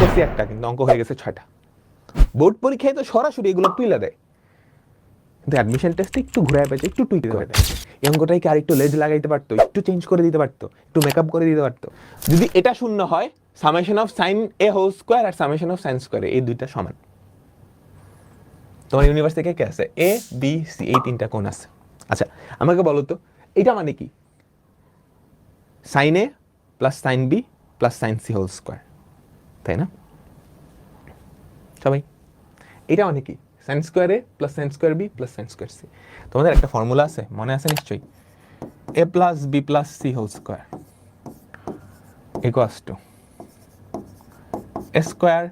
করছি একটা, কিন্তু অঙ্ক হয়ে গেছে ছয়টা। বোর্ড পরীক্ষায় তো সরাসরি এগুলো তুলে দেয়। কিন্তু অ্যাডমিশন টেস্টে একটু ঘুরে পেয়েছে, একটু টুইট করে দেয়। এই অঙ্কটাকে আর একটু লেজ লাগাইতে পারতো, একটু চেঞ্জ করে দিতে পারতো, একটু মেকআপ করে দিতে পারতো। যদি এটা শূন্য হয় summation of sine A whole square R summation of sine square এই দুইটা সমান। তোমার ইউনিভার্স থেকে কে আছে? এ বি সি এই তিনটা কোণ আছে। আচ্ছা আমাকে বলো তো এটা মানে কি? Sine A plus sine B plus sine C whole square তাই না? সবাই? এটা মানে কি? Sine square A plus sine square B plus sine square C তোমাদের একটা ফর্মুলা আছে, মনে আছে নিশ্চয়ই? A plus B plus C whole square equals to A square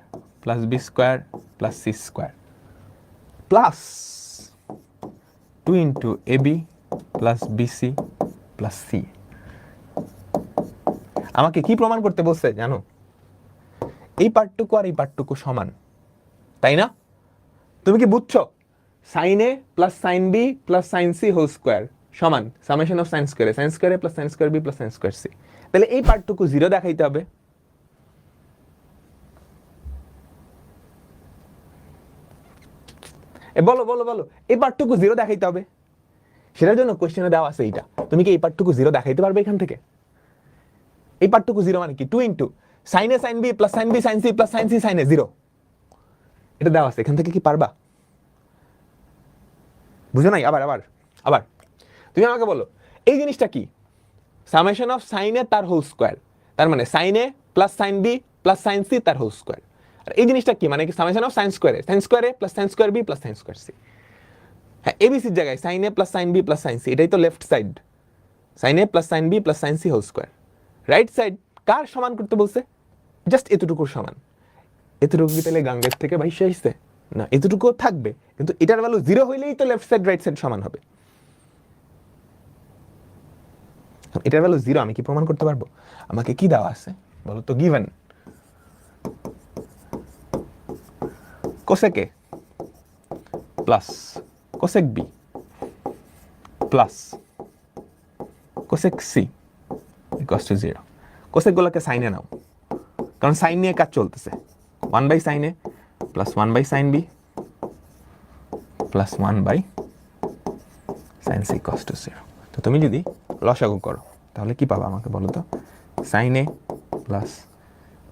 plus B square plus C square plus two into A B plus BC plus C আমাকে কি প্রমাণ করতে বলছে, জানো? এই পার্টটুকু আর এই পার্টটুকু সমান, তাই না? তুমি কি বুঝছ? Sine A plus sine B plus sine C whole square সমান summation of sine square A sine square A plus sine square B plus sine square C তাহলে এই পার্টটুকু জিরো দেখাইতে হবে। এ বলো বলো বলো, এই পার্টটুকু জিরো দেখাইতে হবে। সেটার জন্য কোশ্চেনে দেওয়া আছে এইটা। তুমি কি এই পার্টটুকু জিরো দেখাইতে পারবে এখান থেকে? এই পার্টটুকু জিরো মানে কি? Two into sine A sine B plus sine B sine C plus sine C sine A zero এটা দেওয়া আছে এখান থেকে কি পারবা বুঝো নাই আবার আবার আবার তুমি আমাকে বলো এই জিনিসটা কি সামেশন অফ সাইন এ তার হোল স্কোয়ার তার মানে sine A plus sine B plus sine C তার হোল স্কোয়ার আর এই জিনিসটা কি মানে কি summation of sine square A sine square A plus sine square B plus sine square C হ্যাঁ এবিসির জায়গায় sine A plus sine B plus sine C এটাই তো left side sine A plus sine B plus sine C whole square right side কার সমান করতে বলছে just এতটুকুর সমান। এতটুকু কি তাহলে গাঙ্গের থেকে ভাইসে আসছে? না, এতটুকুও থাকবে, কিন্তু এটার ভ্যালু জিরো হইলেই তো লেফট সাইড রাইট সাইড সমান হবে। এটার ভ্যালু জিরো আমি কি প্রমাণ করতে পারব? আমাকে কি দেওয়া আছে? বলো তো given cosec plus cosec B plus cosec C equals to zero কোসেকগুলোকে সাইনে নাও। কারণ সাইন নিয়ে কাজ চলতেছে। One by sine A plus one by sine B plus one by sine C equals to zero তো তুমি যদি লসাগু করো, তাহলে কি পাবা আমাকে বলো তো? Sine A plus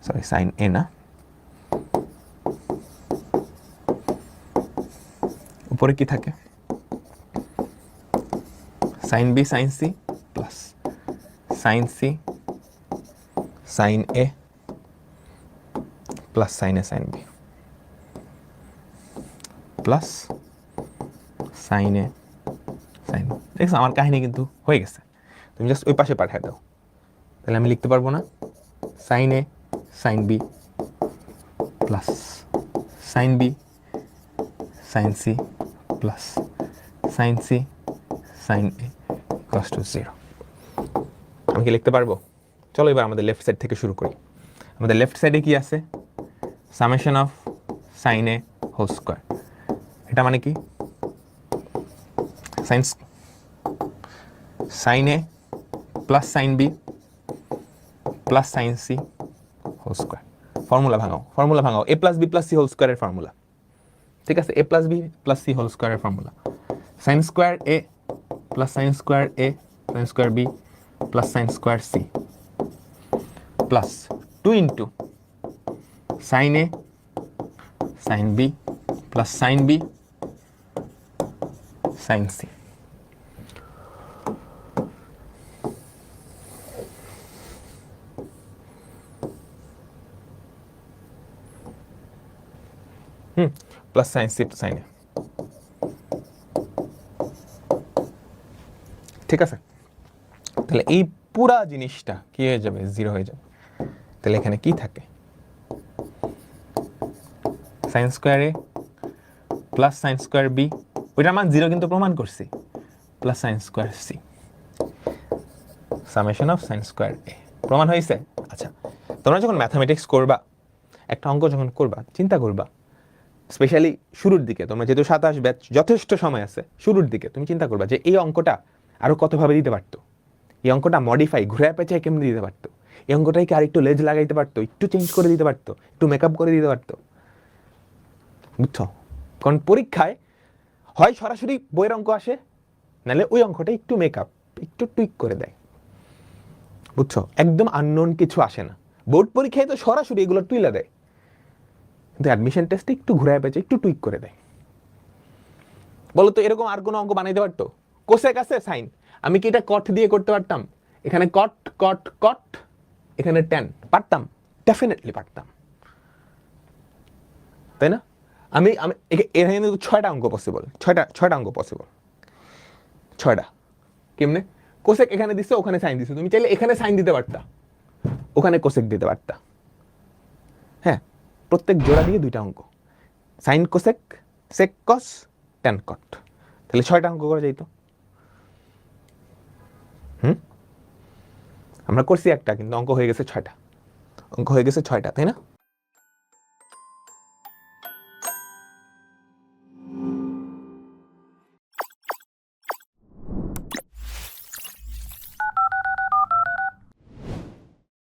sorry sine A না। উপরে কি থাকে? Sine B sine C plus sine C sine A plus sine sine B plus sine sine দেখছ? আমার কাহিনী কিন্তু হয়ে গেছে। তুমি জাস্ট ওই পাশে পাঠিয়ে দাও। তাহলে আমি লিখতে পারব না। Sine A sine B plus sine B sine C plus sine C sine A equals to zero আমি কি লিখতে পারব? চলো এবার আমাদের লেফট সাইড থেকে শুরু করি। আমাদের লেফট সাইডে কি আছে? Summation of sine A whole square. এটা মানে কি? Sines sine A plus sine B plus sine C whole square. Formula ভাঙাও formula ভাঙাও। A plus B plus C whole স্কোয়ারের ফর্মুলা। ঠিক আছে? A plus B plus C whole স্কোয়ারের formula. Sine square A plus sine square A, sine square B plus sine square C. Plus two into sine A sine B plus sine B sine C hmm plus sine C two sine A ঠিক আছে তাহলে এই পুরা জিনিসটা কি হয়ে যাবে zero হয়ে যাবে তাহলে এখানে কি থাকে sine square A plus sine square B ওইটা আমার জিরো কিন্তু প্রমাণ করছি plus sine square C summation of sine square A প্রমাণ হয়েছে? আচ্ছা তোমরা যখন ম্যাথামেটিক্স করবা, একটা অঙ্ক যখন করবা, চিন্তা করবা স্পেশালি শুরুর দিকে, তোমরা যেহেতু সাতাশ ব্যাচ যথেষ্ট সময় আছে, শুরুর দিকে, তুমি চিন্তা করবা যে এই অঙ্কটা আরও কতভাবে দিতে পারতো? এই অঙ্কটা মডিফাই ঘুরে পেঁচায় কেমনি দিতে পারতো? এই অঙ্কটাকে আর একটু লেজ লাগাইতে পারতো? একটু চেঞ্জ করে দিতে পারতো? একটু মেকআপ করে দিতে পারতো? বুঝছ? কারণ পরীক্ষায় হয় সরাসরি বইয়ের অঙ্ক আসে, নাহলে ওই অঙ্কটা একটু মেকআপ একটু টুইক করে দেয়। বুঝছ? একদম আননোন কিছু আসে না। বোর্ড পরীক্ষায় তো সরাসরি এগুলো তুইলা দেয়। কিন্তু অ্যাডমিশন টেস্টে একটু ঘুরে পেয়েছে একটু টুইক করে দেয়। বলো তো এরকম আর কোনো অঙ্ক বানাইতে পারতো? কোসেক কাছে, সাইন। আমি কি এটা কট দিয়ে করতে পারতাম? এখানে কট কট কট এখানে টেন পারতাম ডেফিনেটলি পারতাম। তাই না? আমি আমি এখা- এখানে কিন্তু ছয়টা অঙ্ক পসিবল ছয়টা ছয়টা অঙ্ক পসিবল ছয়টা। কেমনে? কোসেক এখানে দিচ্ছে ওখানে সাইন দিচ্ছে তুমি চাইলে এখানে সাইন দিতে পারতা। ওখানে কোসেক দিতে পারতা। হ্যাঁ প্রত্যেক জোড়া দিয়ে দুইটা অঙ্ক। Sine cosec, sec cos tan cot তাহলে ছয়টা অঙ্ক করা যাইতো। হুম? আমরা করছি একটা, কিন্তু অঙ্ক হয়ে গেছে ছয়টা। অঙ্ক হয়ে গেছে ছয়টা, তাই না?